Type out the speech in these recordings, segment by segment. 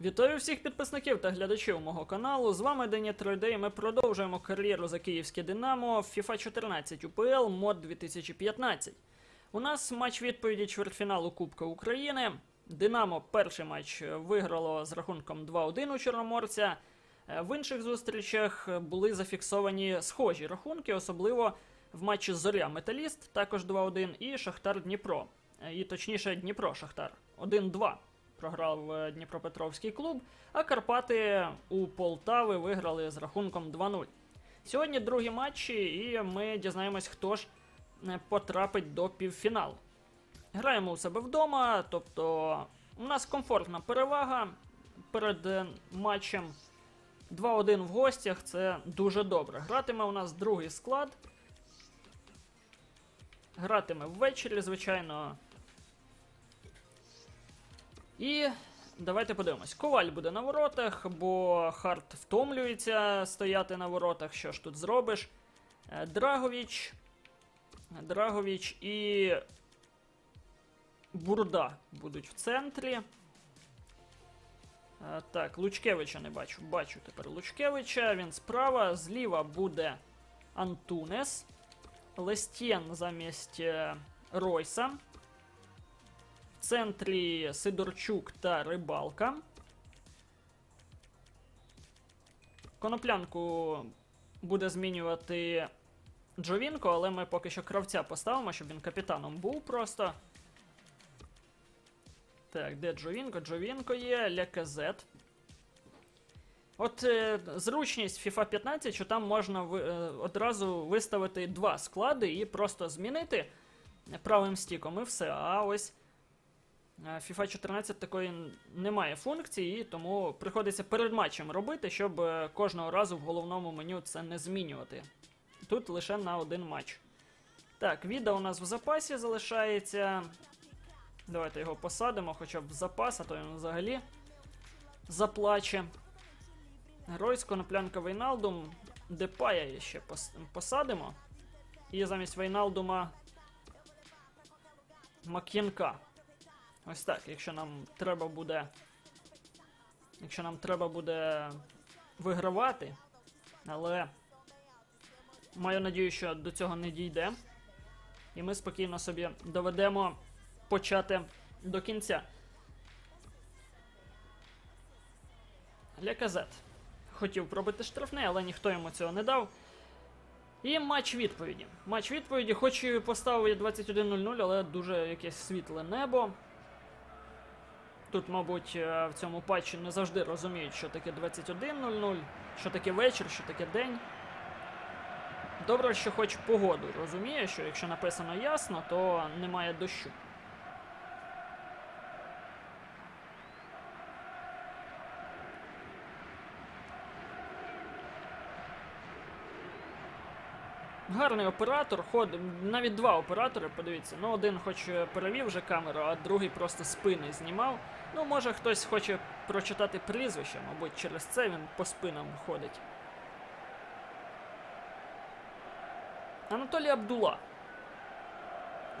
Вітаю всіх підписників та глядачів мого каналу. З вами Дені 3D і ми продовжуємо кар'єру за київське Динамо в FIFA 14 УПЛ мод 2015. У нас матч відповіді чвертьфіналу Кубка України. Динамо перший матч виграло з рахунком 2-1 у Чорноморця. Е, В інших зустрічах були зафіксовані схожі рахунки, особливо в матчі Зоря Металіст, також 2-1, і Шахтар Дніпро. Е, І точніше Дніпро Шахтар 1-2 програв е, Дніпропетровський клуб, а Карпати у Полтави виграли з рахунком 2-0. Сьогодні другі матчі, і ми дізнаємось, хто ж е, потрапить до півфіналу. Граємо у себе вдома, тобто у нас комфортна перевага перед е, матчем 2-1 в гостях це дуже добре. Гратиме у нас другий склад. Гратиме ввечері, звичайно. І давайте подивимось. Коваль буде на воротах, бо Харт втомлюється стояти на воротах. Що ж тут зробиш? Е, Драговіч. Драговіч і Бурда будуть в центрі. Е, Так, Лучкевича не бачу. Бачу тепер Лучкевича. Він справа. Зліва буде Антунес. Лестєн замість е, Ройса. Центрі Сидорчук та Рибалка. Коноплянку буде змінювати Джовінко, але ми поки що кравця поставимо, щоб він капітаном був просто. Так, де Джовінко? Джовінко є, Леказет. От е, зручність FIFA 15, що там можна ви, е, одразу виставити два склади і просто змінити правим стіком і все. А ось FIFA 14 такої немає функції, тому приходиться перед матчем робити, щоб е, кожного разу в головному меню це не змінювати. Тут лише на один матч. Так, Віда у нас в запасі залишається. Давайте його посадимо, хоча б в запас, а то він взагалі заплаче. Ройс, Коноплянка, Вейналдум. Депая ще посадимо. І замість Вейналдума Мак'янка. Ось так, якщо нам треба буде. Якщо нам треба буде вигравати, але маю надію, що до цього не дійде. І ми спокійно собі доведемо почати до кінця. Леказет. Хотів пробити штрафний, але ніхто йому цього не дав. І матч відповіді. Матч відповіді, хоч і поставив я 21.00, але дуже якесь світле небо. Тут, мабуть, е, в цьому патчі не завжди розуміють, що таке 21.00, що таке вечір, що таке день. Добре, що хоч погоду розуміє, що якщо написано ясно, то немає дощу. Гарний оператор, ход, навіть два оператори, подивіться. Ну, один хоч перевів вже камеру, а другий просто спини знімав. Ну, може хтось хоче прочитати прізвище, мабуть, через це він по спинам ходить. Анатолій Абдула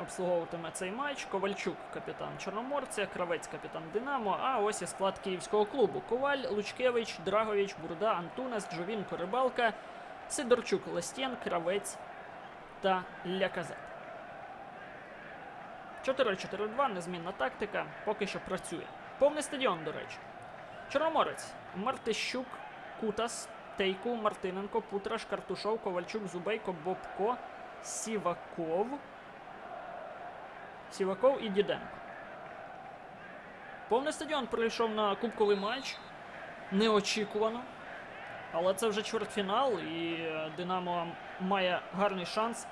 обслуговуватиме цей матч. Ковальчук, капітан Чорноморця, Кравець, капітан Динамо. А ось і склад київського клубу: Коваль, Лучкевич, Драгович, Бурда, Антунес, Джовінко, Рибалка, Сидорчук, Лестєн, Кравець та Ляказет. 4-4-2, незмінна тактика, поки що працює. Повний стадіон, до речі. Чорноморець, Мартищук, Кутас, Тейку, Мартиненко, Путраш, Картушов, Ковальчук, Зубейко, Бобко, Сіваков. Сіваков і Діденко. Повний стадіон прийшов на кубковий матч. Неочікувано. Але це вже чвертьфінал, і е, Динамо має гарний шанс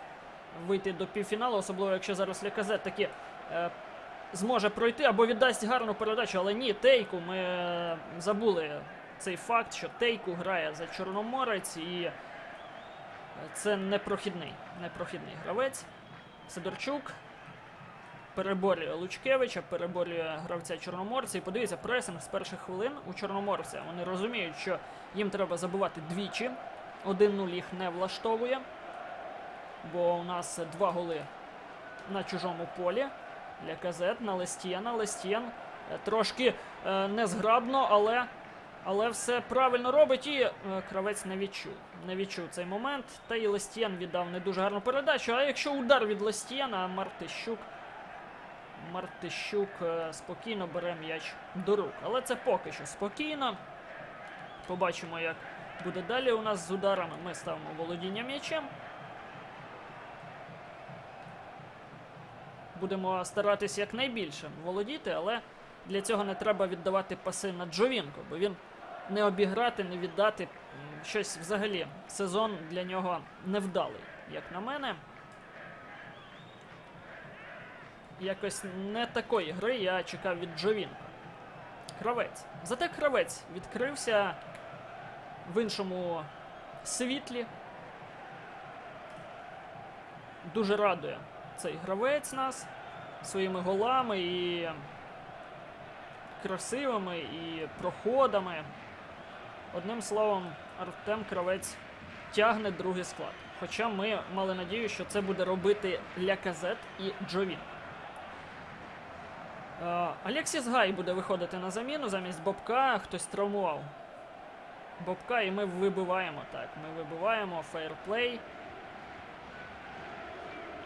вийти до півфіналу, особливо якщо зараз Ляказет таки е, зможе пройти або віддасть гарну передачу. Але ні, Тейку ми е, забули цей факт, що Тейку грає за Чорноморець, і е, це непрохідний, непрохідний гравець. Сидорчук переборює Лучкевича, переборює гравця Чорноморця. І подивіться, пресинг з перших хвилин у Чорноморця. Вони розуміють, що їм треба забивати двічі. 1-0 їх не влаштовує. Бо у нас два голи на чужому полі. Ляказет на Лестєна. Лестєн Е, Трошки е, незграбно, але, але все правильно робить. І е, кравець не відчув. Не відчув цей момент. Та і Лестєн віддав не дуже гарну передачу. А якщо удар від Лестєна, Мартищук. Мартищук е, спокійно бере м'яч до рук. Але це поки що спокійно. Побачимо, як буде далі у нас з ударами. Ми ставимо володіння м'ячем. Будемо старатися якнайбільше володіти, але для цього не треба віддавати паси на Джовінко, бо він не обіграти, не віддати. Щось взагалі сезон для нього невдалий, як на мене. Якось не такої гри я чекав від Джовінко. Кравець. Зате кравець відкрився в іншому світлі. Дуже радує цей гравець нас своїми голами і красивими, і проходами. Одним словом, Артем Кравець тягне другий склад. Хоча ми мали надію, що це буде робити Ляказет і Джовін. Е, Алексіс Гай буде виходити на заміну замість Бобка. Хтось травмував Бобка, і ми вибиваємо так. Ми вибиваємо фейерплей.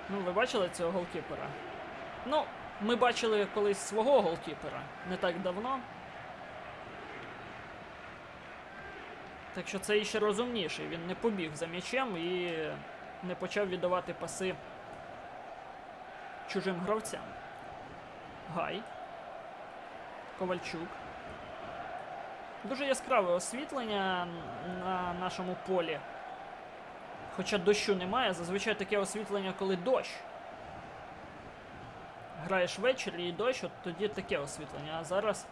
Ну, ви бачили цього голкіпера? Ну, ми бачили колись свого голкіпера не так давно. Так що це іще розумніший. Він не побіг за м'ячем і не почав віддавати паси чужим гравцям. Гай. Ковальчук. Дуже яскраве освітлення на нашому полі. Хоча дощу немає, зазвичай таке освітлення, коли дощ. Граєш ввечері і дощ, от тоді таке освітлення. А зараз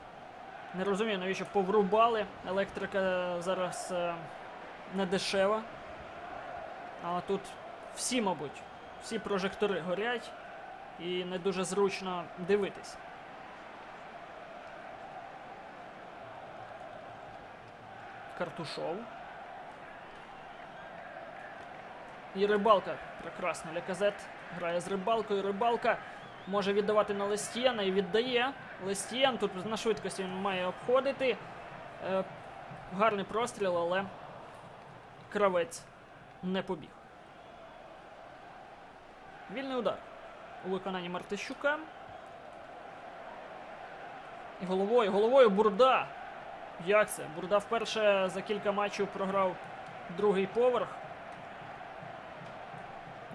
не розумію, навіщо поврубали. Електрика зараз е, не дешева. А тут всі, мабуть, всі прожектори горять і не дуже зручно дивитись. Картушов. І рибалка. Прекрасно. Ляказет грає з рибалкою. Рибалка може віддавати на Лестієна і віддає. Лестієн тут на швидкості він має обходити. Е, гарний простріл, але кравець не побіг. Вільний удар у виконанні Мартищука. І головою, головою Бурда. Як це? Бурда вперше за кілька матчів програв другий поверх.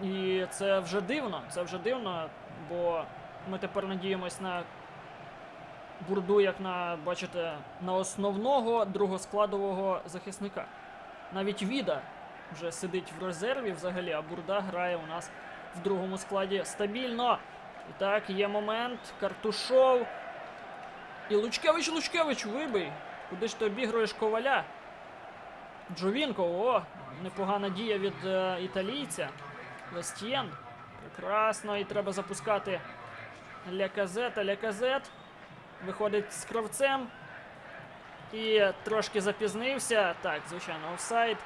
І це вже дивно. Це вже дивно, бо ми тепер надіємось на бурду, як на, бачите, на основного другоскладового захисника. Навіть Віда вже сидить в резерві взагалі, а бурда грає у нас в другому складі стабільно. І так, є момент. Картушов. І Лучкевич, Лучкевич, вибий. Куди ж ти обігруєш коваля? Джовінко, о, непогана дія від е, італійця. Лестієн. Прекрасно, і треба запускати Ляказета. Ляказет. Виходить з кравцем. І трошки запізнився. Так, звичайно, офсайд.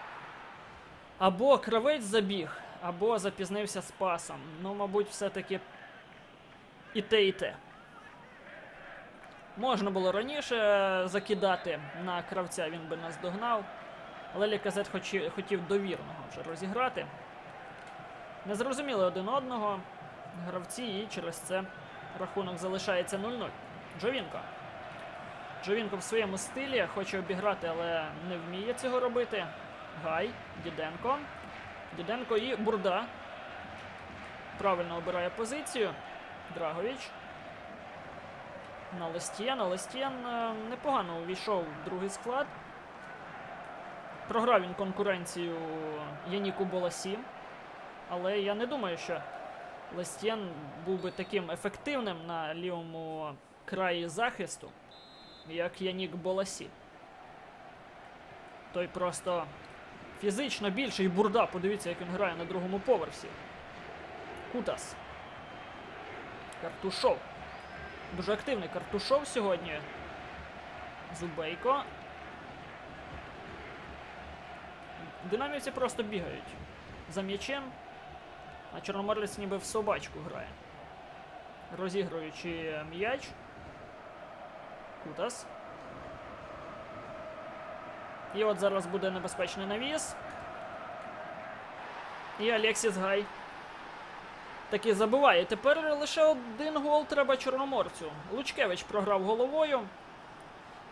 Або кравець забіг, або запізнився з пасом. Ну, мабуть, все-таки і те, і те. Можна було раніше закидати на кравця, він би нас догнав. Але Ліказет хотів довірного вже розіграти. Не зрозуміли один одного гравці, і через це рахунок залишається 0-0. Джовінко. Джовінко в своєму стилі хоче обіграти, але не вміє цього робити. Гай, Діденко. Діденко і Бурда. Правильно обирає позицію. Драгович. На Лестєн. Лестєн е, непогано увійшов в другий склад. Програв він конкуренцію Яніку Боласі. Але я не думаю, що Лестєн був би таким ефективним на лівому краї захисту, як Янік Боласі. Той просто фізично більший бурда. Подивіться, як він грає на другому поверсі. Кутас. Картушов. Дуже активний Картушов сьогодні. Зубейко. Динамівці просто бігають за м'ячем, а Чорноморець ніби в собачку грає. Розігруючи м'яч. Кутас. І от зараз буде небезпечний навіс. І Алексіс Гай таки забиває. Тепер лише один гол треба Чорноморцю. Лучкевич програв головою.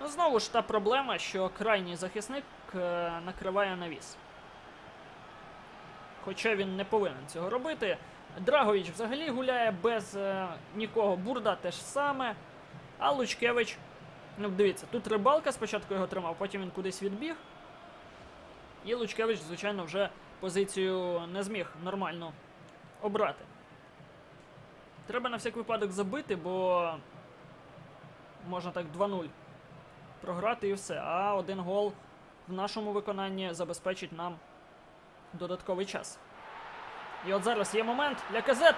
Ну, Знову ж та проблема, що крайній захисник е, накриває навіс. Хоча він не повинен цього робити. Драгович взагалі гуляє без е, нікого. Бурда теж саме. А Лучкевич. Ну, дивіться, тут рибалка спочатку його тримав, потім він кудись відбіг. І Лучкевич, звичайно, вже позицію не зміг нормально обрати. Треба на всяк випадок забити, бо можна так 2-0 програти і все. А один гол в нашому виконанні забезпечить нам додатковий час. І от зараз є момент. Ляказет.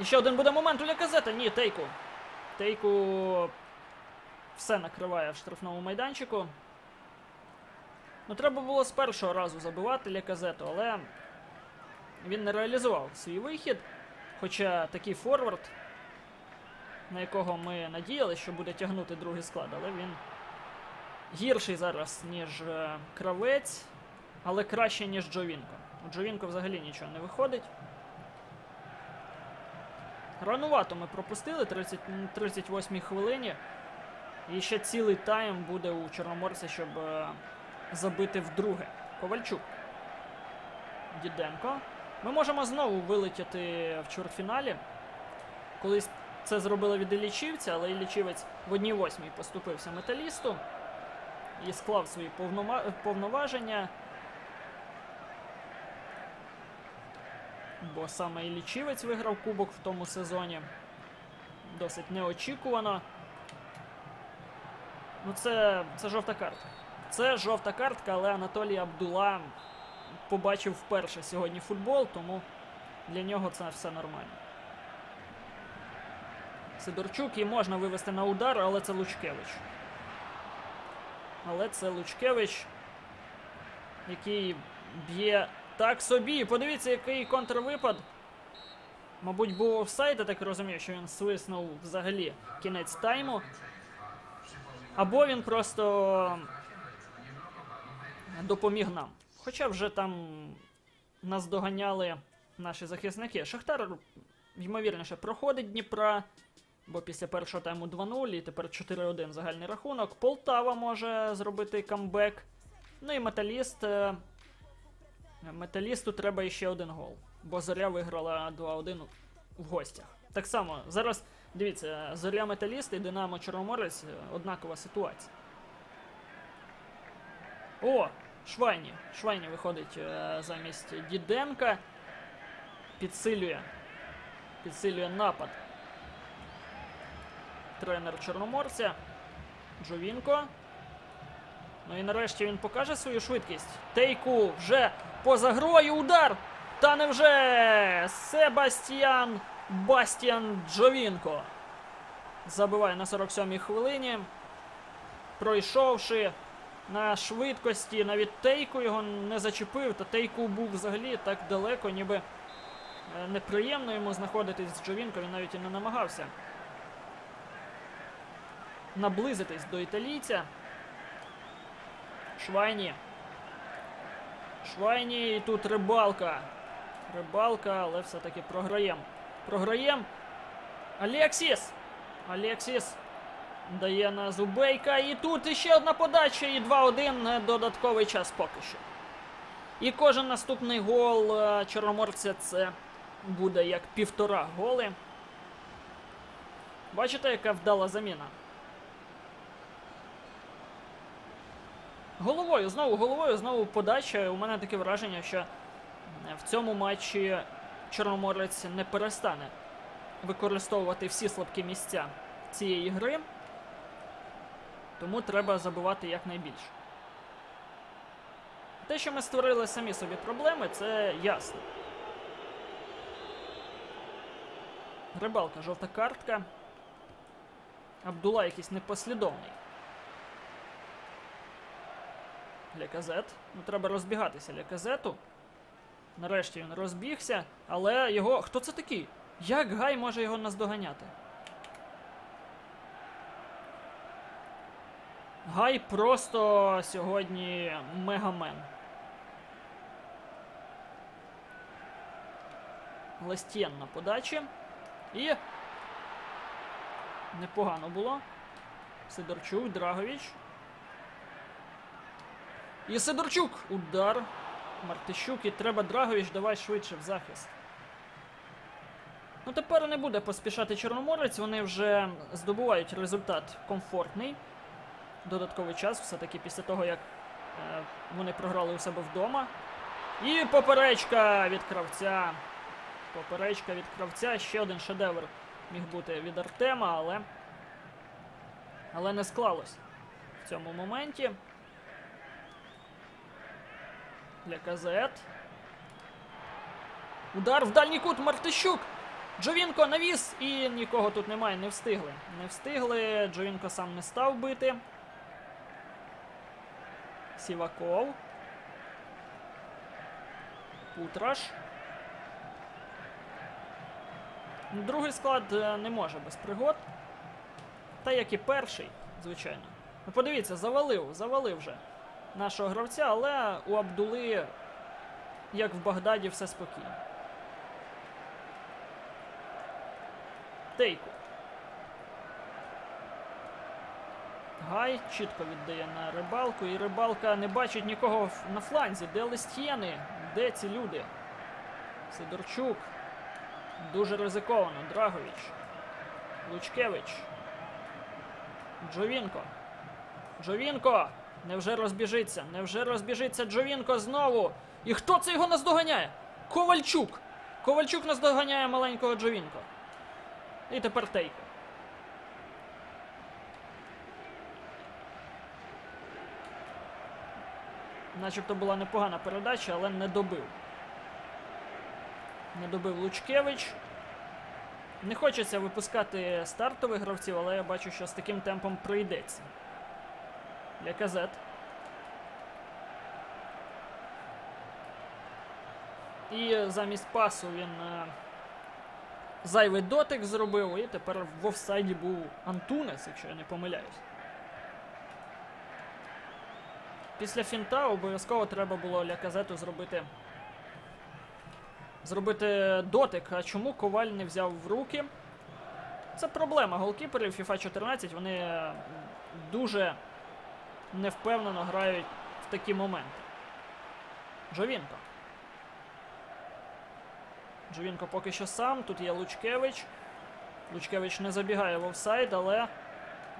І ще один буде момент у Ляказета. Ні, Тейку. Тейку все накриває в штрафному майданчику. Ну, треба було з першого разу забивати Ляказету, але він не реалізував свій вихід. Хоча такий форвард, на якого ми надіялися, що буде тягнути другий склад, але він гірший зараз, ніж е, кравець, але краще, ніж Джовінко. У Джовінко взагалі нічого не виходить. Ранувато ми пропустили 30, 38 хвилині. І ще цілий тайм буде у Чорноморця, щоб е, забити вдруге. Ковальчук. Діденко. Ми можемо знову вилетіти в чвертьфіналі. Колись це зробили від Іллічівця, але Іллічівець в одній восьмій поступився металісту і склав свої повноваження. Бо саме Іллічівець виграв кубок в тому сезоні. Досить неочікувано. Ну, це, це жовта картка. Це жовта картка, але Анатолій Абдула побачив вперше сьогодні футбол, тому для нього це все нормально. Сидорчук і можна вивести на удар, але це Лучкевич. Але це Лучкевич, який б'є так собі. Подивіться, який контрвипад. Мабуть, був офсайд, я так розумію, що він свиснув взагалі кінець тайму. Або він просто допоміг нам. Хоча вже там нас доганяли наші захисники. Шахтар, ймовірніше, проходить Дніпра, бо після першого тайму 2-0 і тепер 4-1 загальний рахунок. Полтава може зробити камбек. Ну і металіст. Металісту треба ще один гол. Бо Зоря виграла 2-1 в гостях. Так само, зараз дивіться, Зоря Металіст і Динамо Чорноморець е, однакова ситуація. О! Швайні. Швайні виходить е, замість Діденка. Підсилює. Підсилює напад. Тренер Чорноморця. Джовінко. Ну і нарешті він покаже свою швидкість. Тейку вже поза грою. Удар! Та невже Себастьян Бастіан Джовінко. Забиває на 47-й хвилині. Пройшовши на швидкості, навіть Тейку його не зачепив, та Тейку був взагалі так далеко, ніби е, неприємно йому знаходитись з Джовінко, він навіть і не намагався наблизитись до італійця. Швайні. Швайні і тут рибалка. Рибалка, але все-таки програєм. Програєм. Алексіс! Алексіс дає на Зубейка. І тут іще одна подача. І 2-1 додатковий час поки що. І кожен наступний гол е, Чорноморця це буде як півтора голи. Бачите, яка вдала заміна? Головою, знову головою, знову подача. У мене таке враження, що в цьому матчі Чорноморець не перестане використовувати всі слабкі місця цієї гри. Тому треба забувати якнайбільше. Те, що ми створили самі собі проблеми, це ясно. Рибалка, жовта картка. Абдула якийсь непослідовний. Ляказет. Ну, треба розбігатися Ляказету. Нарешті він розбігся, але його. Хто це такий? Як Гай може його наздоганяти? Гай просто сьогодні мегамен. Лестєн на подачі. І. Непогано було. Сидорчук, Драгович. І Сидорчук! Удар. Мартищук і треба Драгович, давай швидше в захист. Ну тепер не буде поспішати Чорноморець, вони вже здобувають результат комфортний. Додатковий час, все-таки після того, як е, вони програли у себе вдома. І поперечка від кравця. Поперечка від кравця. Ще один шедевр міг бути від Артема, але. Але не склалось в цьому моменті. Для Казет. Удар в дальній кут Мартищук. Джовінко навіс і нікого тут немає, не встигли. Не встигли. Джовінко сам не став бити. Сіваков. Путраш. Другий склад е, не може без пригод. Та як і перший, звичайно. Ну подивіться, завалив, завалив вже нашого гравця, але у Абдули, як в Багдаді, все спокійно. Тейку. Гай чітко віддає на рибалку, і рибалка не бачить нікого на фланзі. Де Листєни? Де ці люди? Сидорчук. Дуже ризиковано. Драгович. Лучкевич. Джовінко. Джовінко! Невже розбіжиться? Невже розбіжиться Джовінко знову? І хто це його наздоганяє? Ковальчук! Ковальчук наздоганяє маленького Джовінко. І тепер Тейко. Начебто була непогана передача, але не добив. Не добив Лучкевич. Не хочеться випускати стартових гравців, але я бачу, що з таким темпом прийдеться. Для казет. І замість пасу він е, зайвий дотик зробив, і тепер в офсайді був Антунес, якщо я не помиляюсь. Після фінта обов'язково треба було для казету зробити. Зробити дотик. А чому коваль не взяв в руки? Це проблема голкіперів FIFA 14. Вони е, дуже невпевнено грають в такі моменти. Джовінко. Джовінко поки що сам. Тут є Лучкевич. Лучкевич не забігає в офсайд, але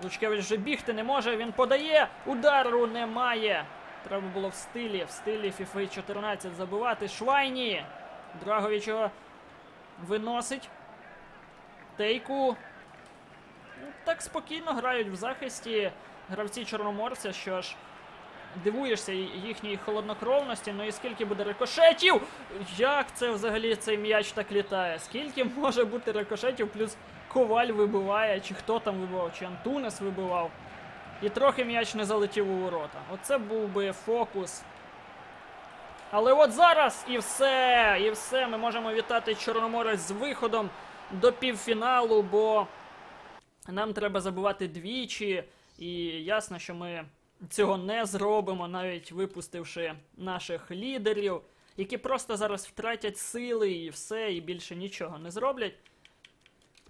Лучкевич вже бігти не може. Він подає. Удару немає. Треба було в стилі, в стилі FIFA 14 забивати. Швайні. Драгович його виносить. Тейку. Ну, Так спокійно грають в захисті гравці Чорноморця, що ж. Дивуєшся їхній холоднокровності, ну і скільки буде рикошетів? Як це взагалі цей м'яч так літає? Скільки може бути рикошетів, плюс коваль вибиває, чи хто там вибивав, чи Антунес вибивав. І трохи м'яч не залетів у ворота. Оце був би фокус. Але от зараз і все, і все. Ми можемо вітати Чорноморець з виходом до півфіналу, бо нам треба забувати двічі. І ясно, що ми цього не зробимо, навіть випустивши наших лідерів, які просто зараз втратять сили і все, і більше нічого не зроблять.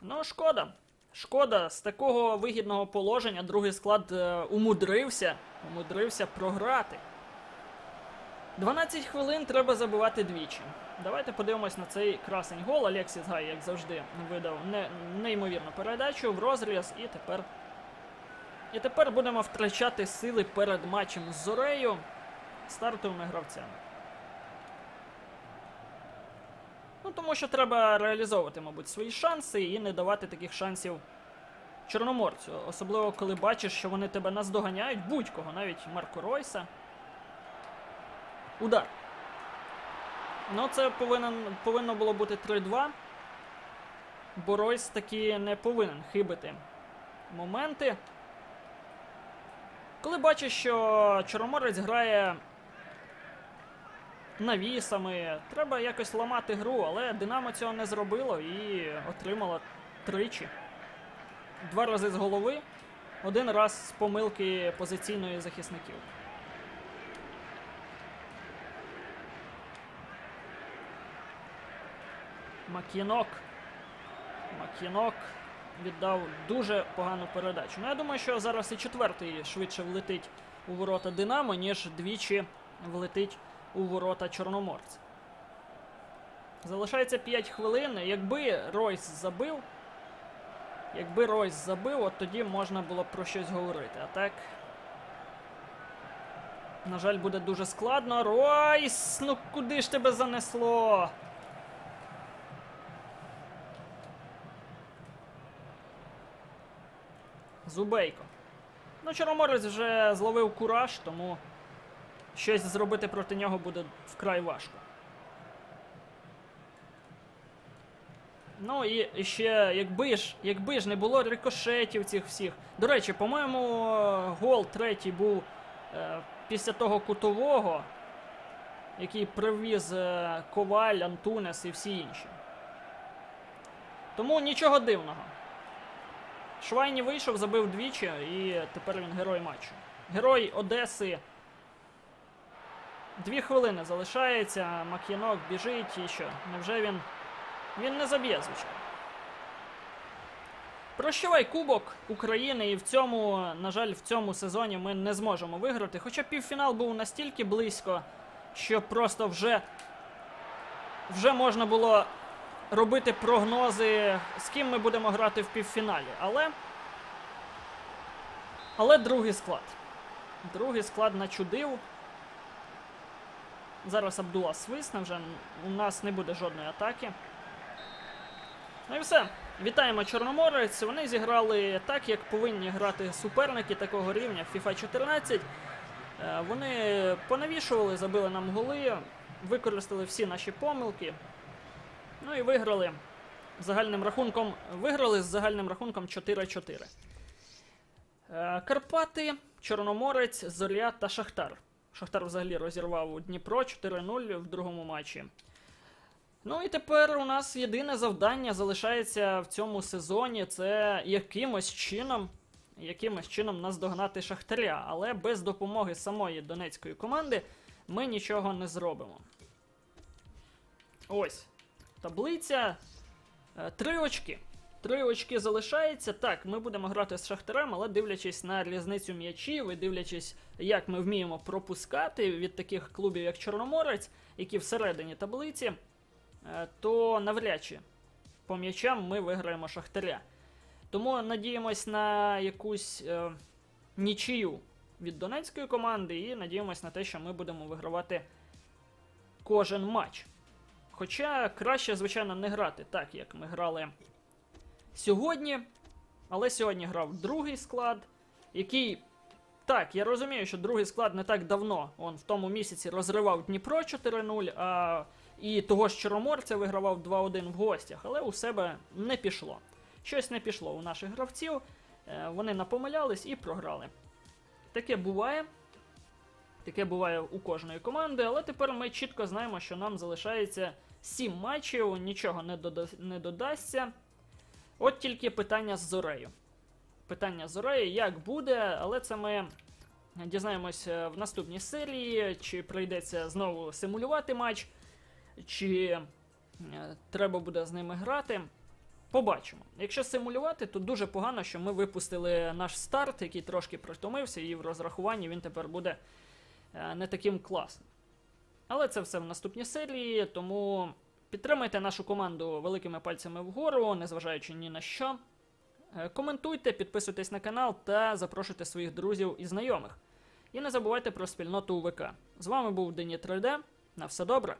Ну, шкода. Шкода, з такого вигідного положення другий склад е, умудрився, умудрився програти. 12 хвилин треба забивати двічі. Давайте подивимось на цей красень гол. Алексіс Гай, як завжди, видав не, неймовірну передачу в розріз, і тепер. І тепер будемо втрачати сили перед матчем з Зорею стартовими гравцями. Ну, тому що треба реалізовувати, мабуть, свої шанси і не давати таких шансів Чорноморцю. Особливо, коли бачиш, що вони тебе наздоганяють, будь-кого, навіть Марко Ройса. Удар. Ну, це повинен, повинно було бути 3-2. Бо Ройс таки не повинен хибити моменти. Коли бачиш, що Чорноморець грає навісами, треба якось ламати гру, але Динамо цього не зробило і отримало тричі. Два рази з голови один раз з помилки позиційної захисників. Макінок. Макінок віддав дуже погану передачу. Ну, я думаю, що зараз і четвертий швидше влетить у ворота Динамо, ніж двічі влетить у ворота Чорноморця. Залишається 5 хвилин. Якби Ройс забив, якби Ройс забив, от тоді можна було б про щось говорити. А так. На жаль, буде дуже складно. Ройс! Ну куди ж тебе занесло? Зубейко. Ну, Чорноморець вже зловив кураж, тому щось зробити проти нього буде вкрай важко. Ну і ще, якби ж, якби ж не було рикошетів цих всіх. До речі, по-моєму, гол третій був е, після того кутового, який привіз е, Коваль, Антунес і всі інші. Тому нічого дивного. Швайні вийшов, забив двічі, і тепер він герой матчу. Герой Одеси. Дві хвилини залишається. Мак'янок біжить і що? Невже він. Він не заб'є, звичайно. Прощавай Кубок України, і в цьому, на жаль, в цьому сезоні ми не зможемо виграти. Хоча півфінал був настільки близько, що просто вже, вже можна було робити прогнози, з ким ми будемо грати в півфіналі. Але. Але другий склад. Другий склад начудив. Зараз Абдула свисне вже. У нас не буде жодної атаки. Ну і все. Вітаємо Чорноморець. Вони зіграли так, як повинні грати суперники такого рівня FIFA 14. Е, Вони понавішували, забили нам голи, використали всі наші помилки. Ну і виграли загальним рахунком. Виграли з загальним рахунком 4-4. Е, Карпати, Чорноморець, Зоря та Шахтар. Шахтар взагалі розірвав у Дніпро 4-0 в другому матчі. Ну і тепер у нас єдине завдання залишається в цьому сезоні це якимось чином якимось чином наздогнати Шахтаря. Але без допомоги самої донецької команди ми нічого не зробимо. Ось. Таблиця. Е, Три очки. Три очки залишається. Так, ми будемо грати з Шахтарем, але дивлячись на різницю м'ячів і дивлячись, як ми вміємо пропускати від таких клубів, як Чорноморець, які всередині таблиці, е, то навряд чи по м'ячам ми виграємо Шахтаря. Тому надіємось на якусь е, нічию від донецької команди і надіємось на те, що ми будемо вигравати кожен матч. Хоча краще, звичайно, не грати так, як ми грали сьогодні. Але сьогодні грав другий склад, який. Так, я розумію, що другий склад не так давно. Он в тому місяці розривав Дніпро 4-0, а і того ж Чорноморця вигравав 2-1 в гостях, але у себе не пішло. Щось не пішло у наших гравців. е, Вони напомилялись і програли. Таке буває. Таке буває у кожної команди, але тепер ми чітко знаємо, що нам залишається 7 матчів, нічого не, дода... не додасться. От тільки питання з Зорею. Питання з Зорею, як буде, але це ми дізнаємося в наступній серії, чи прийдеться знову симулювати матч, чи е, треба буде з ними грати. Побачимо. Якщо симулювати, то дуже погано, що ми випустили наш старт, який трошки притомився, і в розрахуванні він тепер буде е, не таким класним. Але це все в наступній серії, тому підтримайте нашу команду великими пальцями вгору, незважаючи ні на що. Е, Коментуйте, підписуйтесь на канал та запрошуйте своїх друзів і знайомих. І не забувайте про спільноту УВК. З вами був Дені 3D. На все добре!